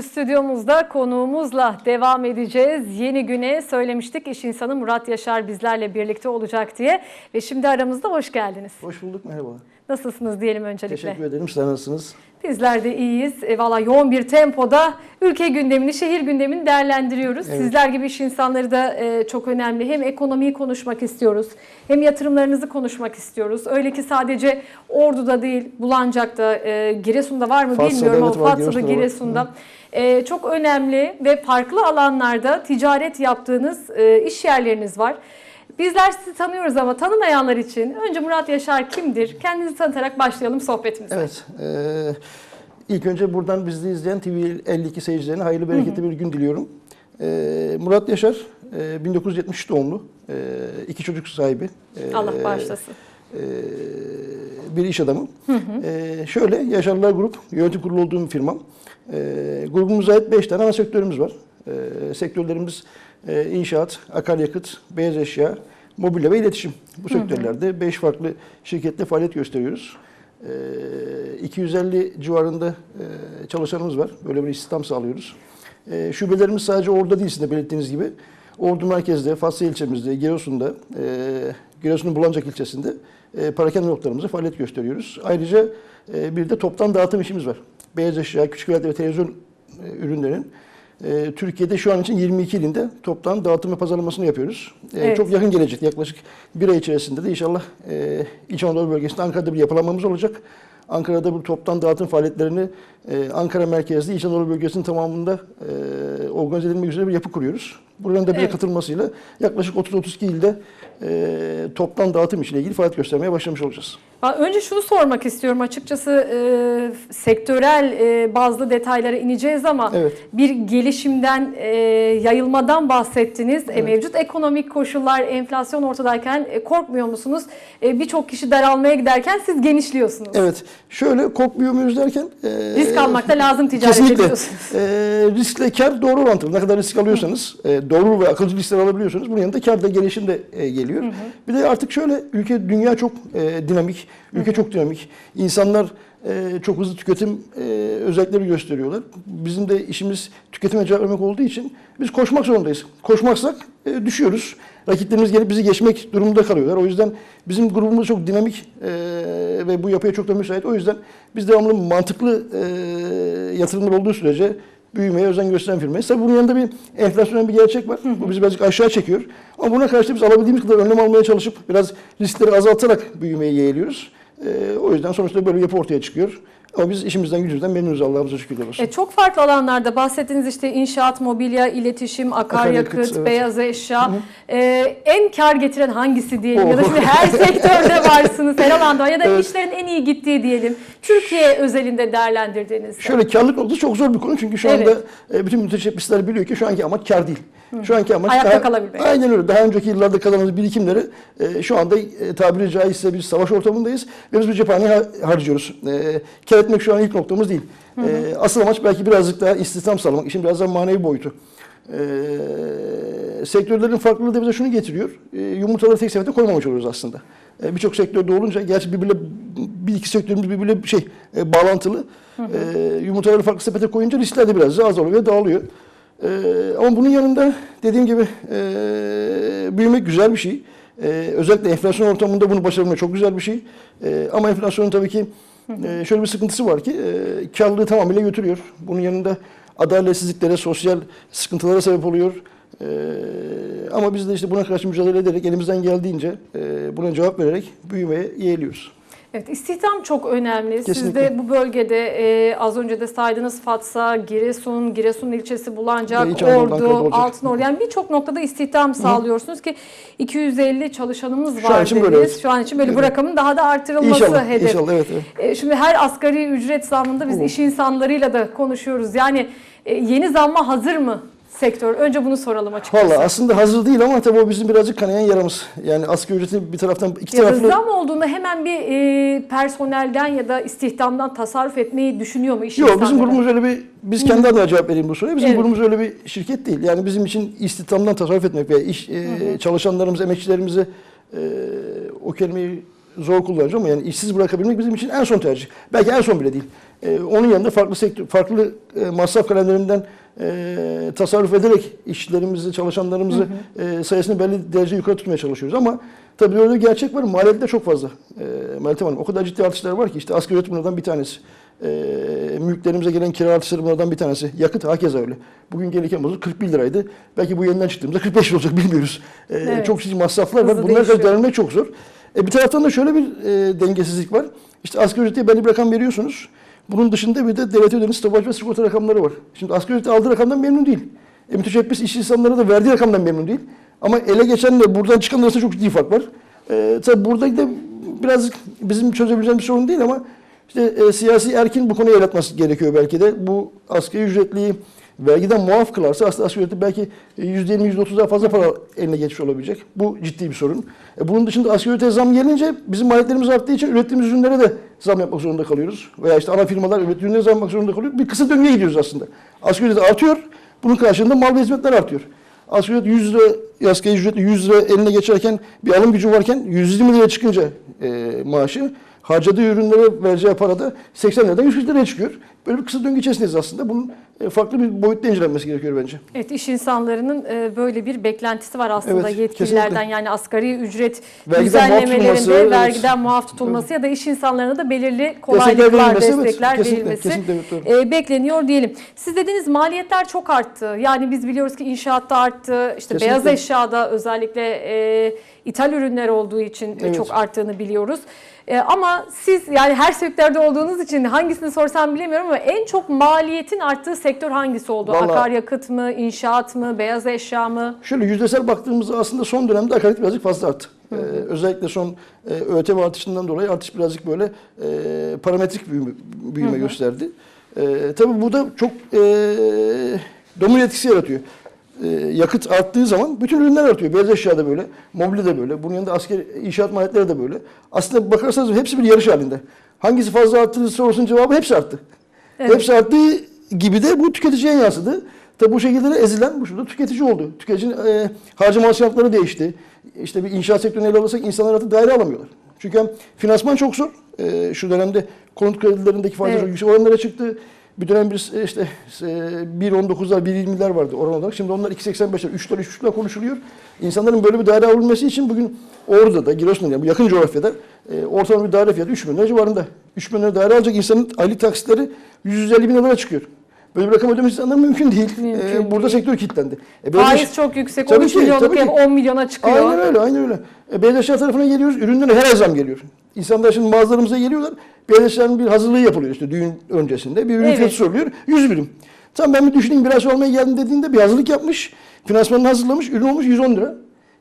Stüdyomuzda konuğumuzla devam edeceğiz. Yeni güne söylemiştik iş insanı Murat Yaşar bizlerle birlikte olacak diye. Ve şimdi aramızda hoş geldiniz. Hoş bulduk, merhaba. Nasılsınız diyelim öncelikle. Teşekkür ederim, sizler nasılsınız? Bizler de iyiyiz. E, Valla yoğun bir tempoda ülke gündemini, şehir gündemini değerlendiriyoruz. Evet. Sizler gibi iş insanları da e, çok önemli. Hem ekonomiyi konuşmak istiyoruz, hem yatırımlarınızı konuşmak istiyoruz. Öyle ki sadece Ordu'da değil, Bulancak'ta, e, Giresun'da var mı Fatih'te, bilmiyorum evet, var. Giresun'da. E, çok önemli ve farklı alanlarda ticaret yaptığınız e, iş yerleriniz var. Bizler sizi tanıyoruz ama tanımayanlar için önce Murat Yaşar kimdir? Kendinizi tanıtarak başlayalım sohbetimize. Evet, eee ilk önce buradan bizi izleyen TV 52 seyircilerine hayırlı, bereketli bir gün diliyorum. Eee, Murat Yaşar, eee, 1973 doğumlu, eee, iki çocuk sahibi. eee, Allah bağışlasın. eee, bir iş adamı. Eee, şöyle, Yaşarlar Grup, yönetim kurulu olduğum firmam. Eee grubumuza ait 5 tane ana sektörümüz var. Eee sektörlerimiz eee, inşaat, akaryakıt, beyaz eşya, mobilya ve iletişim. Bu sektörlerde 5 farklı şirkette faaliyet gösteriyoruz. Eee, 250 civarında eee, çalışanımız var. Böyle bir istihdam sağlıyoruz. Eee, şubelerimiz sadece orada değil sizin de belirttiğiniz gibi. Ordu merkezde, Fatsa ilçemizde, Giresun'da, eee Giresun'un Bulancak ilçesinde eee parakende noktalarımızda faaliyet gösteriyoruz. Ayrıca eee, bir de toptan dağıtım işimiz var. Beyaz eşya, küçük ve televizyon eee, ürünlerin eee, Türkiye'de şu an için 22 ilinde toptan dağıtım ve pazarlamasını yapıyoruz. Eee, Evet. Çok yakın gelecek, yaklaşık bir ay içerisinde de inşallah eee İç Anadolu bölgesinde Ankara'da bir yapılanmamız olacak. Ankara'da bu toptan dağıtım faaliyetlerini eee, Ankara merkezli İç Anadolu bölgesinin tamamında eee organize edilmek üzere bir yapı kuruyoruz. Buranın da bize Evet. katılmasıyla yaklaşık 30-32 ilde eee toptan dağıtım işiyle ilgili faaliyet göstermeye başlamış olacağız. Önce şunu sormak istiyorum açıkçası e, sektörel e, bazı detaylara ineceğiz ama Evet. bir gelişimden e, yayılmadan bahsettiniz. E, mevcut ekonomik koşullar enflasyon ortadayken e, korkmuyor musunuz? E, Birçok kişi daralmaya giderken siz genişliyorsunuz. Evet, şöyle korkmuyor muyuz derken... eee, Risk almakta lazım ticaret Kesinlikle. Eee riskle kar doğru orantılı. Ne kadar risk alıyorsanız, eee, doğru ve akılcı riskler alabiliyorsanız bunun yanında kar da gelişim de eee, geliyor. Bir de artık şöyle, ülke, dünya çok eee, dinamik, ülke çok dinamik. İnsanlar eee, çok hızlı tüketim eee, özellikleri gösteriyorlar. Bizim de işimiz tüketime cevap vermek olduğu için biz koşmak zorundayız. Koşmazsak eee, düşüyoruz. Rakiplerimiz gelip bizi geçmek durumunda kalıyorlar. O yüzden bizim grubumuz çok dinamik eee, ve bu yapıya çok da müsait. O yüzden biz devamlı mantıklı eee yatırımlar olduğu sürece büyümeye özen gösteren firmayız. Tabii bunun yanında bir enflasyon bir gerçek var. Bu bizi birazcık aşağı çekiyor. Ama buna karşı da biz alabildiğimiz kadar önlem almaya çalışıp biraz riskleri azaltarak büyümeyi yeğliyoruz. Eee, o yüzden sonuçta böyle bir yapı ortaya çıkıyor. Ama biz işimizden gücümüzden memnunuz Allah'ımıza şükürler olsun. E, çok farklı alanlarda bahsettiğiniz işte inşaat, mobilya, iletişim, akaryakıt, Akaryakıt, evet. beyaz eşya. E, en kar getiren hangisi diyelim? Ya da şimdi her sektörde varsınız her alanda ya da Evet. işlerin en iyi gittiği diyelim. Türkiye özelinde değerlendirdiğiniz. Şöyle karlılık noktası çok zor bir konu çünkü şu Evet. anda e, bütün müteşebbisler biliyor ki şu anki amaç kar değil. Şu anki amaç Ayakta kalabilmek. Aynen öyle. Daha önceki yıllarda kazandığımız birikimleri e, şu anda e, tabiri caizse bir savaş ortamındayız ve biz bu cephaneyi har- harcıyoruz. E, kar etmek şu an ilk noktamız değil. E, asıl amaç belki birazcık daha istihdam sağlamak. İşin biraz daha manevi boyutu. E, sektörlerin farklılığı da bize şunu getiriyor. E, yumurtaları tek sepete koymamış oluyoruz aslında. E, Birçok sektörde olunca, gerçi birbirine, bir iki sektörümüz birbirine şey, e, bağlantılı. E, yumurtaları farklı sepete koyunca riskler de biraz daha azalıyor ve dağılıyor. E, ama bunun yanında dediğim gibi e, büyümek güzel bir şey. E, özellikle enflasyon ortamında bunu başarmak çok güzel bir şey. E, ama enflasyonun tabii ki e, şöyle bir sıkıntısı var ki e, karlılığı tamamıyla götürüyor. Bunun yanında adaletsizliklere, sosyal sıkıntılara sebep oluyor. E, ama biz de işte buna karşı mücadele ederek elimizden geldiğince e, buna cevap vererek büyümeye yeğliyoruz. Evet, istihdam çok önemli. Siz Kesinlikle. de bu bölgede e, az önce de saydığınız Fatsa, Giresun, Giresun ilçesi Bulancak, İç Ordu. Altınordu yani birçok noktada istihdam sağlıyorsunuz ki 250 çalışanımız Şu an var için dediniz. böyle, evet. Şu an için böyle bu Evet. rakamın daha da artırılması İnşallah, hedef. inşallah evet. evet. E, Şimdi her asgari ücret zammında biz Olur. iş insanlarıyla da konuşuyoruz. Yani e, yeni zamma hazır mı sektör? Önce bunu soralım açıkçası. Valla aslında hazır değil ama tabii o bizim birazcık kanayan yaramız. Yani asgari ücretin bir taraftan iki Ya taraflı... zam olduğunda hemen bir e, personelden ya da istihdamdan tasarruf etmeyi düşünüyor mu Yok bizim grubumuz öyle bir, biz kendi adına cevap vereyim bu soruya. Bizim Evet. grubumuz öyle bir şirket değil. Yani bizim için istihdamdan tasarruf etmek ve iş e, çalışanlarımız, emekçilerimizi e, o kelimeyi zor kullanacağım ama yani işsiz bırakabilmek bizim için en son tercih. Belki en son bile değil. E, onun yanında farklı sektör, farklı e, masraf kalemlerinden e, tasarruf ederek işçilerimizi, çalışanlarımızı e, sayısını belli derece yukarı tutmaya çalışıyoruz ama tabii öyle bir gerçek var. Maliyetler çok fazla. E, Meltem Hanım o kadar ciddi artışlar var ki işte asgari ücret bunlardan bir tanesi. E, mülklerimize gelen kira artışları bunlardan bir tanesi. Yakıt hakeza öyle. Bugün gelirken bozuk 41 liraydı. Belki bu yeniden çıktığımızda 45 lira olacak bilmiyoruz. E, Evet. Çok ciddi masraflar var. Hızlı Bunlara karşı değişiyor. dayanmak çok zor. E, bir taraftan da şöyle bir e, dengesizlik var. İşte asgari ücrete belli bir rakam veriyorsunuz. Bunun dışında bir de devlet ödediğiniz stopaj ve sigorta rakamları var. Şimdi asgari ücrete aldığı rakamdan memnun değil. E, müteşebbis işçi insanlara da verdiği rakamdan memnun değil. Ama ele geçenle buradan çıkan arasında çok ciddi fark var. E, tabii burada da biraz bizim çözebileceğimiz sorun değil ama işte e, siyasi erkin bu konuyu el gerekiyor belki de. Bu asgari ücretliyi vergiden muaf kılarsa aslında asgari belki %20, %30 daha fazla para eline geçmiş olabilecek. Bu ciddi bir sorun. E, bunun dışında asgari ücrete zam gelince bizim maliyetlerimiz arttığı için ürettiğimiz ürünlere de zam yapmak zorunda kalıyoruz. Veya işte ana firmalar ürettiği ürünlere zam yapmak zorunda kalıyor. Bir kısa döngüye gidiyoruz aslında. Asgari ücret artıyor. Bunun karşılığında mal ve hizmetler artıyor. Asgari ücret 100 lira, asgari ücret 100 lira eline geçerken bir alım gücü varken 120 liraya çıkınca e, maaşı harcadığı ürünlere vereceği para da 80 liradan 140 liraya çıkıyor. Böyle bir kısa döngü içerisindeyiz aslında. Bunun farklı bir boyutta incelenmesi gerekiyor bence. Evet iş insanlarının e, böyle bir beklentisi var aslında Evet, yetkililerden kesinlikle. yani asgari ücret Vergiden muaf düzenlemelerinde tutulması, evet. vergiden muaf tutulması ya da iş insanlarına da belirli kolaylıklar, verilmesi, evet. destekler Kesinlikle, verilmesi kesinlikle, evet, doğru. e, bekleniyor diyelim. Siz dediniz maliyetler çok arttı. Yani biz biliyoruz ki inşaatta arttı. İşte Kesinlikle. beyaz eşyada özellikle e, ithal ürünler olduğu için Evet. çok arttığını biliyoruz. E, ama siz yani her sektörde olduğunuz için hangisini sorsam bilemiyorum ama en çok maliyetin arttığı sektör hangisi oldu? Vallahi- Akaryakıt mı, inşaat mı, beyaz eşya mı? Şöyle yüzdesel baktığımızda aslında son dönemde akaryakıt birazcık fazla arttı. Ee, özellikle son e, ÖTV artışından dolayı artış birazcık böyle e, parametrik büyüme, büyüme gösterdi. E, tabii bu da çok e, domino etkisi yaratıyor. E, yakıt arttığı zaman bütün ürünler artıyor. Beyaz eşya da böyle, mobilya da böyle. Bunun yanında asker inşaat maliyetleri de böyle. Aslında bakarsanız hepsi bir yarış halinde. Hangisi fazla arttı sorusunun cevabı hepsi arttı. Evet. Hepsi arttığı gibi de bu tüketiciye yansıdı. Tabi bu şekilde de ezilen bu şurada tüketici oldu. Tüketicinin e, harcama alışkanlıkları değişti. İşte bir inşaat sektörünü ele alırsak insanlar artık daire alamıyorlar. Çünkü hem finansman çok zor. E, şu dönemde konut kredilerindeki faiz Evet. yüksek oranlara çıktı. Bir dönem bir e, işte e, 1.19'lar, 1.20'ler vardı oran olarak. Şimdi onlar 2.85'ler, 3 lira, 3 lira konuşuluyor. İnsanların böyle bir daire alabilmesi için bugün Ordu'da, Giresun'da yani yakın coğrafyada e, ortalama bir daire fiyatı 3 bin lira civarında. 3 bin lira daire alacak insanın aylık taksitleri 150 bin liraya çıkıyor. Böyle bir rakam ödemesi insanların mümkün değil. Mümkün E, burada değil. sektör kilitlendi. E, Faiz iş- çok yüksek. Tabii 13 ki, milyonluk ev ki. 10 milyona çıkıyor. Aynen öyle, aynen öyle. E, beyaz eşya tarafına geliyoruz, ürünlere her ay zam geliyor. İnsanlar şimdi mağazalarımıza geliyorlar, beyaz eşyanın bir hazırlığı yapılıyor işte düğün öncesinde. Bir ürün Evet. fiyatı soruluyor, 100 birim. Tamam ben bir düşüneyim biraz olmaya geldim dediğinde bir hazırlık yapmış, finansmanını hazırlamış, ürün olmuş 110 lira.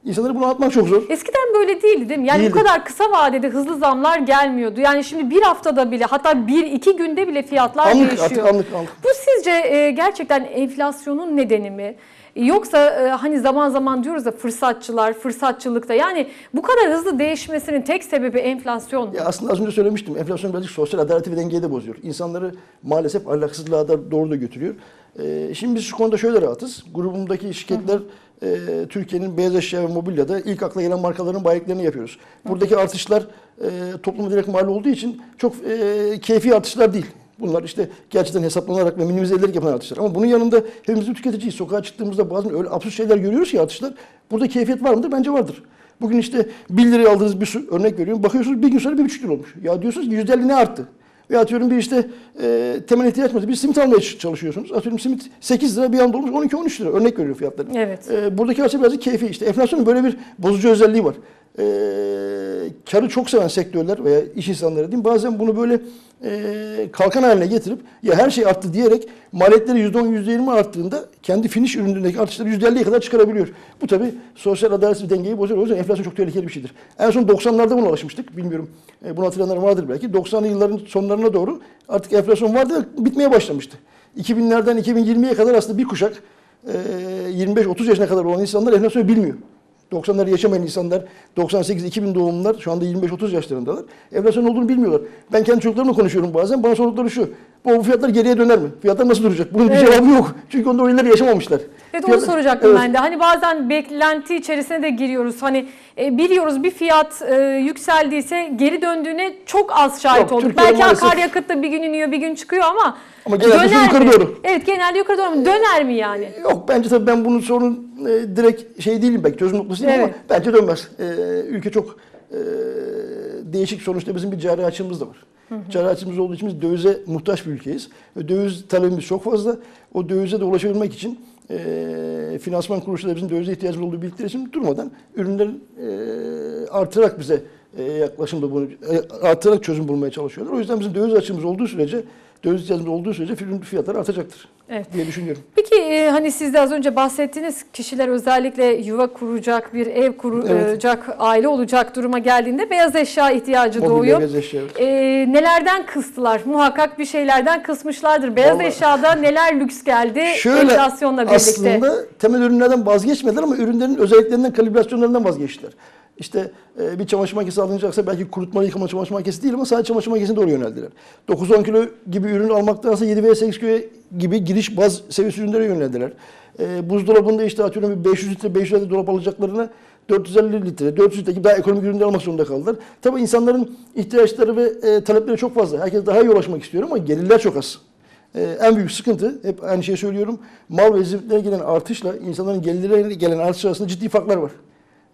İnsanları bunu atmak çok zor. Eskiden böyle değildi değil mi? Yani Değildi. bu kadar kısa vadede hızlı zamlar gelmiyordu. Yani şimdi bir haftada bile hatta bir iki günde bile fiyatlar Anlık değişiyor. artık anlık anlık. Bu sizce e, gerçekten enflasyonun nedeni mi? Yoksa e, hani zaman zaman diyoruz ya fırsatçılar, fırsatçılıkta yani bu kadar hızlı değişmesinin tek sebebi enflasyon mu? Ya aslında az önce söylemiştim. Enflasyon birazcık sosyal adaleti ve dengeyi de bozuyor. İnsanları maalesef ahlaksızlığa da doğru da götürüyor. Ee, şimdi biz şu konuda şöyle rahatız. Grubumdaki şirketler e, Türkiye'nin beyaz eşya ve mobilyada ilk akla gelen markaların bayiliklerini yapıyoruz. Buradaki artışlar e, topluma direkt mal olduğu için çok e, keyfi artışlar değil. Bunlar işte gerçekten hesaplanarak ve minimize edilerek yapılan artışlar. Ama bunun yanında hepimiz bir tüketiciyiz. Sokağa çıktığımızda bazen öyle absürt şeyler görüyoruz ki artışlar. Burada keyfiyet var mıdır? Bence vardır. Bugün işte 1 liraya aldığınız bir su örnek veriyorum. Bakıyorsunuz bir gün sonra 1,5 lira olmuş. Ya diyorsunuz ki %50 ne arttı? Ve atıyorum bir işte e, temel ihtiyaç mı? Bir simit almaya çalışıyorsunuz. Atıyorum simit 8 lira bir anda olmuş 12-13 lira. Örnek veriyorum fiyatları. Evet. E, buradaki artış birazcık keyfi. İşte enflasyonun böyle bir bozucu özelliği var. E, karı çok seven sektörler veya iş insanları diyeyim bazen bunu böyle e, kalkan haline getirip ya her şey arttı diyerek maliyetleri %10 %20 arttığında kendi finish ürünündeki artışları %50'ye kadar çıkarabiliyor. Bu tabi sosyal adalet ve dengeyi bozuyor. O yüzden enflasyon çok tehlikeli bir şeydir. En son 90'larda buna ulaşmıştık. Bilmiyorum e, bunu hatırlayanlar vardır belki. 90'lı yılların sonlarına doğru artık enflasyon vardı bitmeye başlamıştı. 2000'lerden 2020'ye kadar aslında bir kuşak e, 25-30 yaşına kadar olan insanlar enflasyonu bilmiyor. 90'ları yaşamayan insanlar, 98-2000 doğumlular şu anda 25-30 yaşlarındalar. Enflasyon olduğunu bilmiyorlar. Ben kendi çocuklarımla konuşuyorum bazen. Bana sordukları şu. Bu fiyatlar geriye döner mi? Fiyatlar nasıl duracak? Bunun bir Evet. cevabı yok. Çünkü onda o yılları yaşamamışlar. Evet onu Fiyatlar- soracaktım Evet. ben de. Hani bazen beklenti içerisine de giriyoruz. Hani e, biliyoruz bir fiyat e, yükseldiyse geri döndüğüne çok az şahit Yok, olduk. Türkiye'de Belki maalesef- akaryakıt da bir gün iniyor bir gün çıkıyor ama, Ama genelde döner yukarı mi? doğru. Evet genelde yukarı doğru mu? Döner mi yani? Yok bence tabii ben bunun sorun e, direkt şey değilim belki çözüm noktası değilim Evet. ama bence dönmez. E, ülke çok e, değişik sonuçta bizim bir cari açığımız da var. Cari açığımız olduğu için biz dövize muhtaç bir ülkeyiz. Ve döviz talebimiz çok fazla. O dövize de ulaşabilmek için e, finansman kuruluşlarımızın dövize ihtiyacımız olduğu bildikleri için durmadan ürünlerin e, artırarak bize e, yaklaşımda bunu e, artırarak çözüm bulmaya çalışıyorlar. O yüzden bizim döviz açığımız olduğu sürece döviz ihtiyacımız olduğu sürece ürün fiyatları artacaktır Evet. diye düşünüyorum. Peki e, hani siz de az önce bahsettiğiniz kişiler özellikle yuva kuracak, bir ev kuracak, aile olacak duruma geldiğinde beyaz eşya ihtiyacı Mobilya, doğuyor. beyaz eşya, evet. E, nelerden kıstılar? Muhakkak bir şeylerden kısmışlardır. Beyaz Vallahi- eşyada neler lüks geldi Şöyle enflasyonla birlikte? aslında temel ürünlerden vazgeçmediler ama ürünlerin özelliklerinden, kalibrasyonlarından vazgeçtiler. İşte e, bir çamaşır makinesi alınacaksa belki kurutma yıkama çamaşır makinesi değil ama sadece çamaşır makinesine doğru yöneldiler. 9-10 kilo gibi ürün almaktansa 7 veya 8 kilo gibi giriş baz seviyesi ürünlere yöneldiler. E, buzdolabında işte atıyorum bir 500 litre 500 litre dolap alacaklarına 450 litre, 400 litre gibi daha ekonomik ürünler almak zorunda kaldılar. Tabii insanların ihtiyaçları ve e, talepleri çok fazla. Herkes daha iyi ulaşmak istiyor ama gelirler çok az. Ee, en büyük sıkıntı, hep aynı şeyi söylüyorum, mal ve hizmetlere gelen artışla insanların gelirlerine gelen artış arasında ciddi farklar var.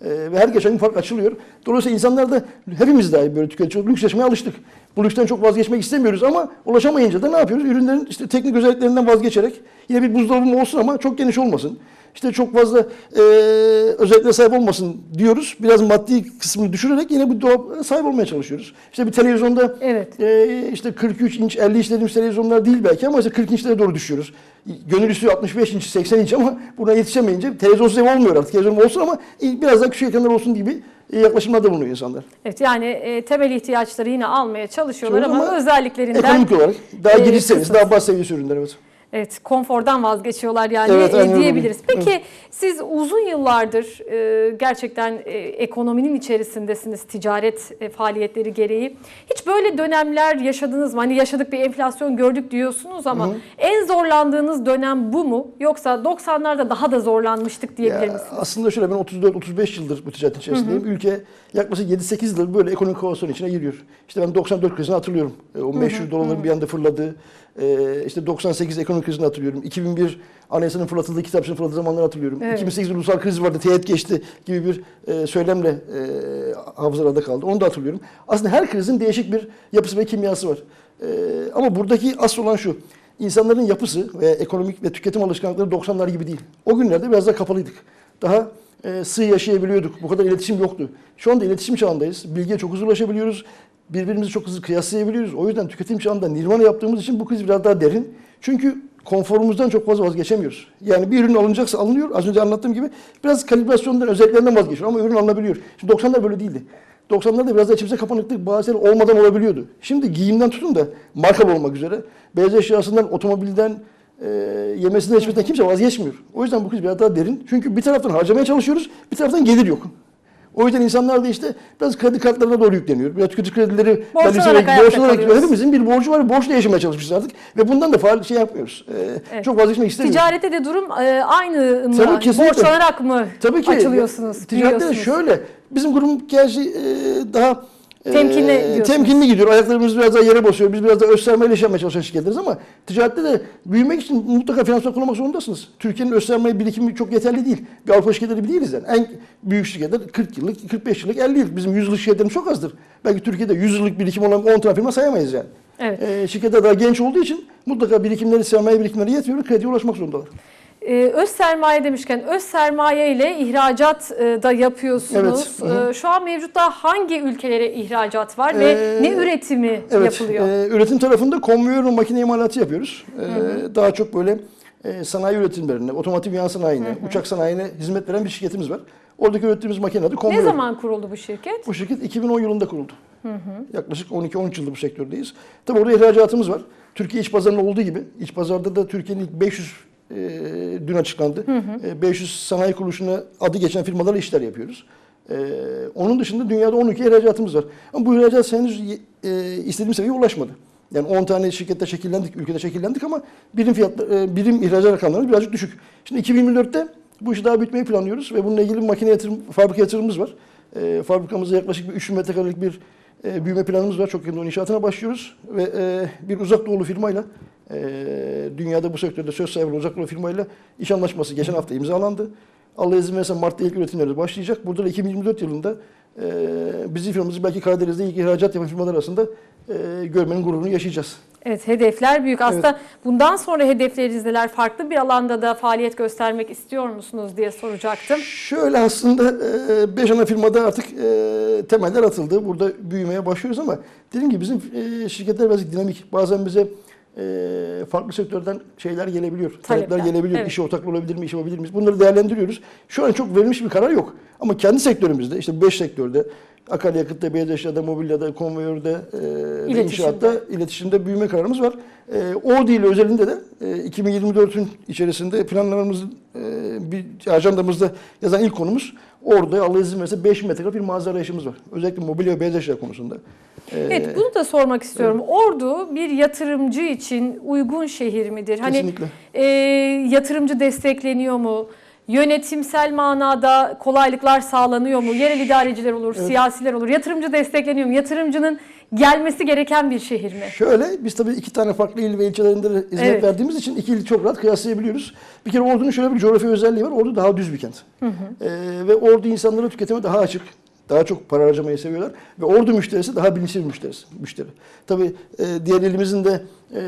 Ee, ve her geçen gün fark açılıyor. Dolayısıyla insanlar da hepimiz dahi böyle tüketici lüks yaşamaya alıştık. Bu lüksten çok vazgeçmek istemiyoruz ama ulaşamayınca da ne yapıyoruz? Ürünlerin işte teknik özelliklerinden vazgeçerek yine bir buzdolabım olsun ama çok geniş olmasın. İşte çok fazla e, özelliklere sahip olmasın diyoruz. Biraz maddi kısmını düşürerek yine bu dolap sahip olmaya çalışıyoruz. İşte bir televizyonda Evet. ee, işte 43 inç, 50 inç dediğimiz televizyonlar değil belki ama işte 40 inçlere doğru düşüyoruz. Gönül istiyor 65 inç, 80 inç ama buna yetişemeyince televizyonsuz ev olmuyor artık. Televizyon olsun ama biraz daha küçük ekranlar olsun gibi yaklaşımlarda bulunuyor insanlar. Evet yani e, temel ihtiyaçları yine almaya çalışıyorlar ama, ama özelliklerinden Ekonomik olarak daha e, giriş seviyesi, daha bas seviyesi ürünler evet. Evet, konfordan vazgeçiyorlar yani Evet, e, diyebiliriz. Peki siz uzun yıllardır e, gerçekten e, ekonominin içerisindesiniz ticaret e, faaliyetleri gereği. Hiç böyle dönemler yaşadınız mı? Hani yaşadık bir enflasyon gördük diyorsunuz ama en zorlandığınız dönem bu mu? Yoksa 90'larda daha da zorlanmıştık diyebilir Ya, misiniz? aslında şöyle ben 34-35 yıldır bu ticaretin içerisindeyim. Ülke yaklaşık 7-8 yıldır böyle ekonomik kaosun içine giriyor. İşte ben 94 krizini hatırlıyorum. E, O meşhur doların bir anda fırladığı, e, işte 98 ekonomik krizini hatırlıyorum. 2001 anayasanın fırlatıldığı, kitapçının fırlatıldığı zamanları hatırlıyorum. Evet. 2008 ulusal kriz vardı, teğet geçti gibi bir e, söylemle e, hafızalarda kaldı. Onu da hatırlıyorum. Aslında her krizin değişik bir yapısı ve kimyası var. E, ama buradaki asıl olan şu. İnsanların yapısı ve ekonomik ve tüketim alışkanlıkları 90'lar gibi değil. O günlerde biraz daha kapalıydık. Daha e, sığ yaşayabiliyorduk. Bu kadar iletişim yoktu. Şu anda iletişim çağındayız. Bilgiye çok hızlı ulaşabiliyoruz. Birbirimizi çok hızlı kıyaslayabiliyoruz. O yüzden tüketim çağında nirvana yaptığımız için bu kriz biraz daha derin. Çünkü konforumuzdan çok fazla vazgeçemiyoruz. Yani bir ürün alınacaksa alınıyor. Az önce anlattığım gibi biraz kalibrasyondan, özelliklerinden vazgeçiyor ama ürün alınabiliyor. Şimdi 90'lar böyle değildi. 90'larda biraz da içimize kapanıklık şeyler olmadan olabiliyordu. Şimdi giyimden tutun da markalı olmak üzere beyaz eşyasından, otomobilden, e, yemesinden içmesinden kimse vazgeçmiyor. O yüzden bu kriz biraz daha derin. Çünkü bir taraftan harcamaya çalışıyoruz, bir taraftan gelir yok. O yüzden insanlar da işte biraz kredi kartlarına doğru yükleniyor. Biraz tüketici kredileri Borçlanarak borçlanarak. Hepimizin bir borcu var. Borçla yaşamaya çalışmışız artık. Ve bundan da faal şey yapmıyoruz. E, Evet. Çok vazgeçmek istemiyoruz. Ticarette de durum e, aynı mı? Tabii, kesinlikle. Borçlanarak mı Tabii ki. açılıyorsunuz? Ticarette de şöyle. Bizim kurum gerçi e, daha e, Temkinli diyorsunuz. temkinli gidiyor. Ayaklarımız biraz daha yere basıyor. Biz biraz daha öz yaşamaya çalışan şirketleriz ama ticarette de büyümek için mutlaka finansman kullanmak zorundasınız. Türkiye'nin öz sermaye birikimi çok yeterli değil. Bir Avrupa şirketleri gibi değiliz yani. En büyük şirketler 40 yıllık, 45 yıllık, 50 yıllık. Bizim 100 yıllık şirketlerimiz çok azdır. Belki Türkiye'de 100 yıllık birikim olan 10 tane firma sayamayız yani. Evet. E, şirketler daha genç olduğu için mutlaka birikimleri, sermaye birikimleri yetmiyor. Krediye ulaşmak zorundalar. Ee, öz sermaye demişken öz sermaye ile ihracat e, da yapıyorsunuz. Evet, hı hı. Ee, şu an mevcutta hangi ülkelere ihracat var ve Ee, ne üretimi Evet, yapılıyor? e, üretim tarafında konveyör ve makine imalatı yapıyoruz. E, Daha çok böyle e, sanayi üretimlerine, otomotiv yan sanayine, uçak sanayine hizmet veren bir şirketimiz var. Oradaki ürettiğimiz makine adı konveyör. ne zaman kuruldu bu şirket? Bu şirket 2010 yılında kuruldu. Yaklaşık 12-13 yıldır bu sektördeyiz. Tabii orada ihracatımız var. Türkiye iç pazarında olduğu gibi, iç pazarda da Türkiye'nin ilk 500 dün açıklandı. E, 500 sanayi kuruluşuna adı geçen firmalarla işler yapıyoruz. E, onun dışında dünyada 10 ülke ihracatımız var. Ama bu ihracat henüz e, istediğimiz seviyeye ulaşmadı. Yani 10 tane şirkette şekillendik, ülkede şekillendik ama birim fiyatlı, e, birim ihracat rakamları birazcık düşük. Şimdi 2024'te bu işi daha büyütmeyi planlıyoruz ve bununla ilgili makine yatırım, fabrika yatırımımız var. E, fabrikamızda yaklaşık bir 3000 metrekarelik bir e, büyüme planımız var. Çok yakında inşaatına başlıyoruz ve e, bir uzak doğulu firmayla e, dünyada bu sektörde söz sahibi uzak doğulu firmayla iş anlaşması geçen hafta imzalandı. Allah izin verirse Mart'ta ilk üretimleri başlayacak. Burada da 2024 yılında e, bizim firmamızı belki Karadeniz'de ilk ihracat yapan firmalar arasında e, görmenin gururunu yaşayacağız. Evet hedefler büyük. Aslında bundan sonra hedefleriniz neler? Farklı bir alanda da faaliyet göstermek istiyor musunuz diye soracaktım. Şöyle aslında 5 ana firmada artık e, temeller atıldı. Burada büyümeye başlıyoruz ama dediğim gibi bizim e, şirketler birazcık dinamik. Bazen bize e, farklı sektörden şeyler gelebiliyor. Talepler, Talepler, gelebiliyor. evet. İşe ortaklı olabilir mi, iş yapabilir miyiz? Bunları değerlendiriyoruz. Şu an çok verilmiş bir karar yok. Ama kendi sektörümüzde işte 5 sektörde akaryakıtta, beyaz eşyada, mobilyada, konveyörde, e, İletişimde. inşaatta, iletişimde büyüme kararımız var. E, o değil özelinde de e, 2024'ün içerisinde planlarımızın e, bir ajandamızda yazan ilk konumuz orada Allah izin verirse 5 metrekare bir mağaza arayışımız var. Özellikle mobilya ve beyaz eşya konusunda. E, Evet bunu da sormak istiyorum. Ordu bir yatırımcı için uygun şehir midir? Hani Kesinlikle. e, yatırımcı destekleniyor mu? Yönetimsel manada kolaylıklar sağlanıyor mu? Yerel idareciler olur, siyasiler olur. Yatırımcı destekleniyor mu? Yatırımcının gelmesi gereken bir şehir mi? Şöyle, biz tabii iki tane farklı il ve ilçelerinde de hizmet Evet. verdiğimiz için iki ili çok rahat kıyaslayabiliyoruz. Bir kere Ordu'nun şöyle bir coğrafi özelliği var. Ordu daha düz bir kent. Ee, ve Ordu insanları tüketime daha açık. Daha çok para harcamayı seviyorlar. Ve Ordu müşterisi daha bilinçli bir müşterisi, müşteri. Tabii e, diğer ilimizin de e,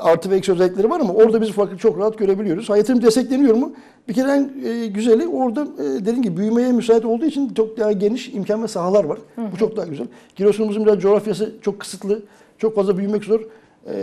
artı ve eksi özellikleri var ama orada biz farkı çok rahat görebiliyoruz. Ha, yatırım destekleniyor mu? Bir kere en e, güzeli orada e, dediğim gibi büyümeye müsait olduğu için çok daha geniş imkan ve sahalar var. Bu çok daha güzel. Giresun'umuzun biraz coğrafyası çok kısıtlı. Çok fazla büyümek zor. E,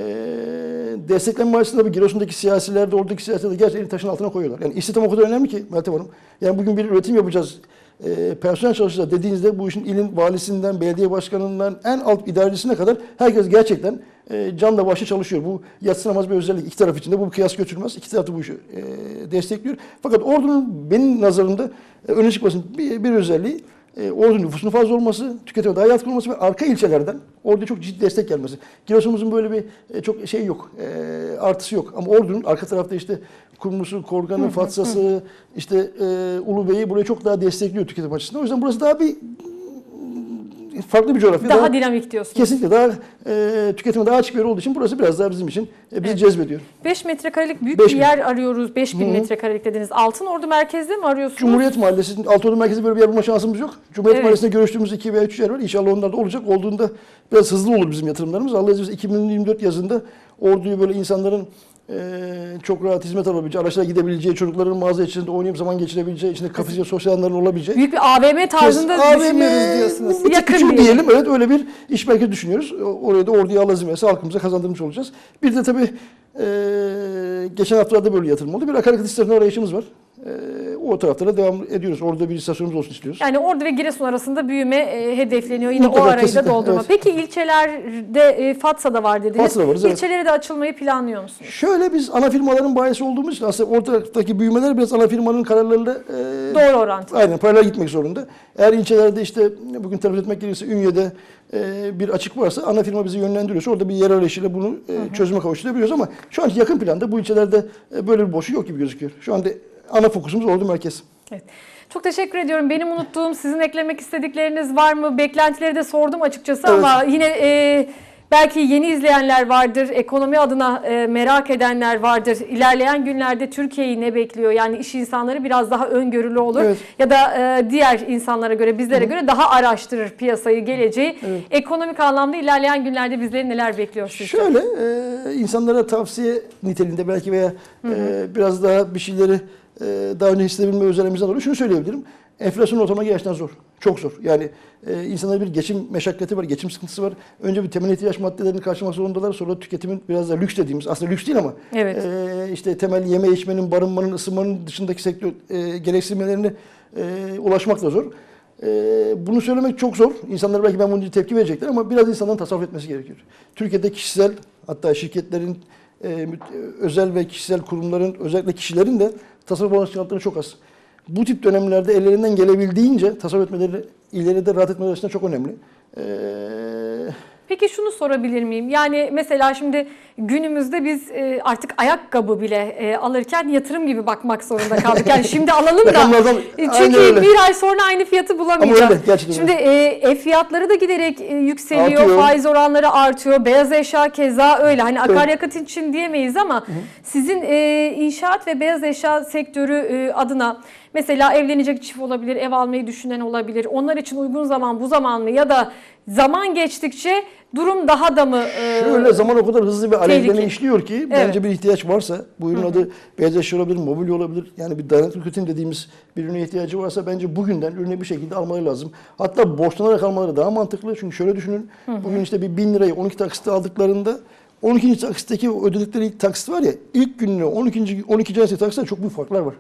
desteklenme açısından bir Giresun'daki siyasiler de oradaki siyasiler de gerçekten taşın altına koyuyorlar. Yani istihdam o kadar önemli ki Meltem Hanım. Yani bugün bir üretim yapacağız. E, personel çalışacağız dediğinizde bu işin ilin valisinden, belediye başkanından en alt idarecisine kadar herkes gerçekten e, canla başla çalışıyor. Bu yatsınamaz bir özellik. İki taraf için de bu kıyas götürmez. İki taraf da bu işi e, destekliyor. Fakat ordunun benim nazarımda e, öne çıkmasının bir, bir özelliği e, ordu nüfusunun fazla olması, tüketime daha yatkın olması ve arka ilçelerden orada çok ciddi destek gelmesi. Giresun'umuzun böyle bir e, çok şey yok, e, artısı yok. Ama ordunun arka tarafta işte Kumlusu, Korgan'ı, Fatsa'sı, işte e, Ulubey'i buraya çok daha destekliyor tüketim açısından. O yüzden burası daha bir farklı bir coğrafya. Daha dinamik diyorsunuz. Kesinlikle daha e, tüketime daha açık bir yer olduğu için burası biraz daha bizim için e, bizi Evet. cezbediyor. 5 metrekarelik büyük Beş bir bin. yer arıyoruz. 5000 Hı hı. metrekarelik dediniz. Altın Ordu merkezde mi arıyorsunuz? Cumhuriyet Mahallesi, Altıordu Merkezi böyle bir yer bulma şansımız yok. Cumhuriyet Evet. Mahallesi'nde görüştüğümüz iki veya üç yer var. İnşallah onlar da olacak. Olduğunda biraz hızlı olur bizim yatırımlarımız. Allah verirse 2024 yazında orduyu böyle insanların e, çok rahat hizmet alabileceği, araçlara gidebileceği, çocukların mağaza içinde oynayıp zaman geçirebileceği, içinde kafede sosyal alanların olabileceği. Büyük bir AVM tarzında Kes- düşünüyoruz diyorsunuz. bir Yakın küçük diyelim. diyelim. Evet öyle bir iş merkezi düşünüyoruz. Oraya da orduya verirse halkımıza kazandırmış olacağız. Bir de tabii e, geçen haftalarda böyle yatırım oldu. Bir akaryakıt istasyonu arayışımız var. E, o taraflara devam ediyoruz. Orada bir istasyonumuz olsun istiyoruz. Yani Ordu ve Giresun arasında büyüme e, hedefleniyor. Yine Mutlaka, o arayı da kesinlikle, doldurma. evet. Peki ilçelerde e, Fatsa'da var dediniz. Fatsa'da varız, evet. İlçelere de açılmayı planlıyor musunuz? Şöyle biz ana firmaların bayisi olduğumuz için aslında ortadaki büyümeler biraz ana firmanın kararlarıyla e, Doğru orantı. Aynen paralel gitmek zorunda. Eğer ilçelerde işte bugün telaffuz etmek gerekirse Ünye'de e, bir açık varsa ana firma bizi yönlendiriyorsa orada bir yer arayışıyla bunu e, çözüme kavuşturabiliyoruz ama şu anki yakın planda bu ilçelerde e, böyle bir boşluk yok gibi gözüküyor. Şu anda ana fokusumuz Ordu Merkez. Evet. Çok teşekkür ediyorum. Benim unuttuğum, sizin eklemek istedikleriniz var mı? Beklentileri de sordum açıkçası Evet. ama yine e, belki yeni izleyenler vardır, ekonomi adına e, merak edenler vardır. İlerleyen günlerde Türkiye'yi ne bekliyor? Yani iş insanları biraz daha öngörülü olur Evet. ya da e, diğer insanlara göre, bizlere göre daha araştırır piyasayı, geleceği. Evet. Ekonomik anlamda ilerleyen günlerde bizleri neler bekliyor sizce? Şöyle e, insanlara tavsiye niteliğinde belki veya e, biraz daha bir şeyleri daha önce hissedebilme özelliğimizden dolayı şunu söyleyebilirim. Enflasyon ortamına gerçekten zor. Çok zor. Yani e, insanların bir geçim meşakkati var, geçim sıkıntısı var. Önce bir temel ihtiyaç maddelerini karşılamak zorundalar. Sonra tüketimin biraz da lüks dediğimiz, aslında lüks değil ama Evet. e, işte temel yeme içmenin, barınmanın, ısınmanın dışındaki sektör e, gereksinimlerine e, ulaşmak da zor. E, bunu söylemek çok zor. İnsanlar belki ben bunu tepki verecekler ama biraz insanların tasarruf etmesi gerekiyor. Türkiye'de kişisel hatta şirketlerin e, müt- özel ve kişisel kurumların, özellikle kişilerin de tasarruf alışkanlıkları çok az. Bu tip dönemlerde ellerinden gelebildiğince tasarruf etmeleri, ileride rahat etmeleri açısından çok önemli. Ee, Peki şunu sorabilir miyim? Yani mesela şimdi günümüzde biz e, artık ayakkabı bile e, alırken yatırım gibi bakmak zorunda kaldık. Yani şimdi alalım da e, çünkü bir ay sonra aynı fiyatı bulamayacağız. Ama öyle, gerçekten Şimdi ev fiyatları da giderek yükseliyor, Artıyor. faiz oranları artıyor, beyaz eşya keza öyle. Hani akaryakıt için diyemeyiz ama sizin inşaat ve beyaz eşya sektörü adına mesela evlenecek çift olabilir, ev almayı düşünen olabilir. Onlar için uygun zaman bu zaman mı ya da zaman geçtikçe durum daha da mı e, Şöyle zaman o kadar hızlı ve alevlene işliyor ki bence bir ihtiyaç varsa bu ürün adı beyaz eşya olabilir, mobilya olabilir. Yani bir dayanıklı üretim dediğimiz bir ürüne ihtiyacı varsa bence bugünden ürünü bir şekilde almaları lazım. Hatta borçlanarak almaları daha mantıklı. Çünkü şöyle düşünün. Bugün işte bir 1000 lirayı 12 taksitte aldıklarında 12. taksitteki ödedikleri ilk taksit var ya ilk gününe 12. 12. ayındaki taksitte çok büyük farklar var.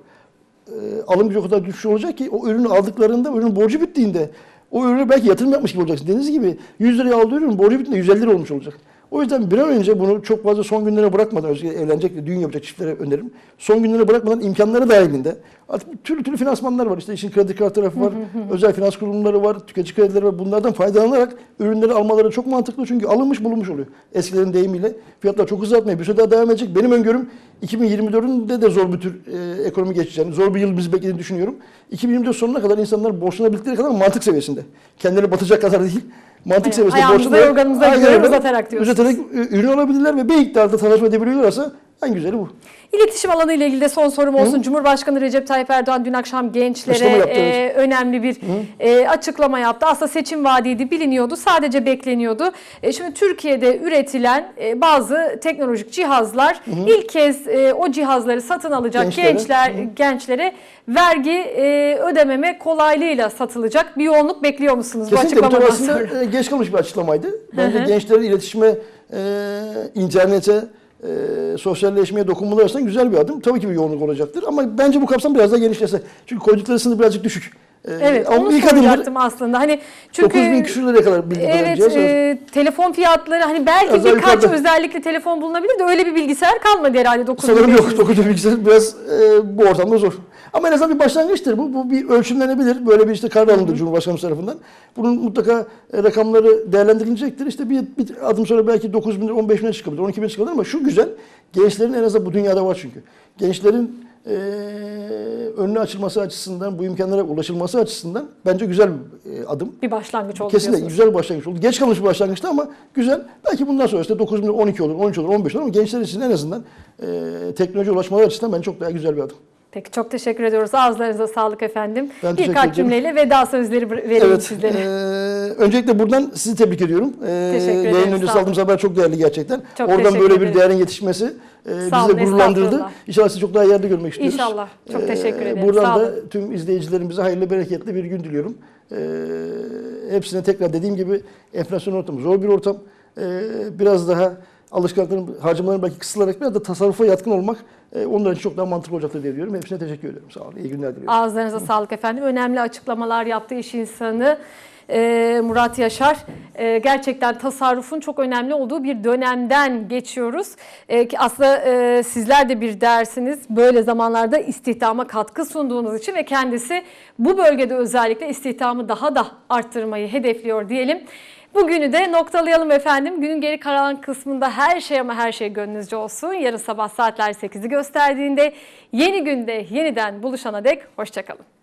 Ee, alım gücü o kadar düşük olacak ki o ürünü aldıklarında ürünün borcu bittiğinde o ürünü belki yatırım yapmış gibi olacaksın. Deniz gibi 100 liraya aldığı ürün borcu bittiğinde 150 lira olmuş olacak. O yüzden bir an önce bunu çok fazla son günlere bırakmadan, özellikle evlenecek düğün yapacak çiftlere öneririm. Son günlere bırakmadan imkanları dahilinde. Artık türlü türlü finansmanlar var. İşte işin kredi kartı tarafı var, özel finans kurumları var, tüketici kredileri var. Bunlardan faydalanarak ürünleri almaları çok mantıklı. Çünkü alınmış bulunmuş oluyor. Eskilerin deyimiyle fiyatlar çok hızlı artmaya bir süre daha devam edecek. Benim öngörüm 2024'ün de zor bir tür e, ekonomi geçeceğini, zor bir yıl bizi beklediğini düşünüyorum. 2024 sonuna kadar insanlar borçlanabildikleri kadar mantık seviyesinde. Kendileri batacak kadar değil. Mantık Evet, seviyesinde borçlanarak- yorganımıza göre uzatarak diyorsunuz. Uzatarak ürün alabilirler ve bir miktarda tasarruf edebiliyorlarsa en güzeli bu. İletişim alanı ile ilgili de son sorum olsun. Cumhurbaşkanı Recep Tayyip Erdoğan dün akşam gençlere e, önemli bir e, açıklama yaptı. Aslında seçim vaadiydi, biliniyordu, sadece bekleniyordu. E, şimdi Türkiye'de üretilen e, bazı teknolojik cihazlar ilk kez e, o cihazları satın alacak Gençlere. gençler gençlere vergi e, ödememe kolaylığıyla satılacak. Bir yoğunluk bekliyor musunuz bu Kesinlikle bu açıklamadan sonra? e, geç kalmış bir açıklamaydı. Bence Hı hı. gençlerin iletişime, e, internete, e, sosyalleşmeye dokunmaları açısından güzel bir adım. Tabii ki bir yoğunluk olacaktır ama bence bu kapsam biraz daha genişlese. Çünkü koydukları sınır birazcık düşük. E, Evet, onu ilk soracaktım aslında. Hani çünkü 9000 küsür liraya kadar kadarıyla Evet, e, telefon fiyatları hani belki daha birkaç yukarıda. özellikle telefon bulunabilir de öyle bir bilgisayar kalmadı herhalde 9 Sanırım yok. 9 bilgisayar biraz e, bu ortamda zor. Ama en azından bir başlangıçtır bu. Bu bir ölçümlenebilir. Böyle bir işte karar alındı Cumhurbaşkanımız tarafından. Bunun mutlaka e, rakamları değerlendirilecektir. İşte bir, bir adım sonra belki 9 bin lira, 15 bin lira çıkabilir, 12 bin lira çıkabilir ama şu güzel. Gençlerin en azından bu dünyada var çünkü. Gençlerin e, önüne açılması açısından, bu imkanlara ulaşılması açısından bence güzel bir e, adım. bir başlangıç oldu Kesinlikle diyorsunuz. güzel bir başlangıç oldu. Geç kalmış bir başlangıçtı ama güzel. Belki bundan sonra işte 9 bin, 12 olur, 13 olur, 15 olur ama gençler için en azından e, teknoloji ulaşmaları açısından bence çok daha güzel bir adım. Peki çok teşekkür ediyoruz. Ağızlarınıza sağlık efendim. Ben Birkaç cümleyle veda sözleri vereyim Evet. sizlere. e, öncelikle buradan sizi tebrik ediyorum. E, Teşekkür ederim, Yayın öncesi aldığımız haber çok değerli gerçekten. Çok Oradan böyle bir ederim. değerin yetişmesi e, bizi de gururlandırdı. İnşallah sizi çok daha yerde görmek istiyoruz. İnşallah. Çok E, teşekkür ederim. Buradan Sağ da olun. tüm izleyicilerimize hayırlı bereketli bir gün diliyorum. E, hepsine tekrar dediğim gibi enflasyon ortamı zor bir ortam. E, biraz daha alışkanlıkların, harcamaların belki kısılarak biraz da tasarrufa yatkın olmak e, onlar için çok daha mantıklı olacaktır diye diyorum. Hepsine teşekkür ediyorum. Sağ olun. İyi günler diliyorum. Ağızlarınıza sağlık efendim. Önemli açıklamalar yaptı iş insanı e, Murat Yaşar. E, gerçekten tasarrufun çok önemli olduğu bir dönemden geçiyoruz. Ki aslında e, sizler de bir dersiniz. Böyle zamanlarda istihdama katkı sunduğunuz için ve kendisi bu bölgede özellikle istihdamı daha da arttırmayı hedefliyor diyelim. Bugünü de noktalayalım efendim. Günün geri kalan kısmında her şey ama her şey gönlünüzce olsun. Yarın sabah saatler 8'i gösterdiğinde yeni günde yeniden buluşana dek hoşçakalın.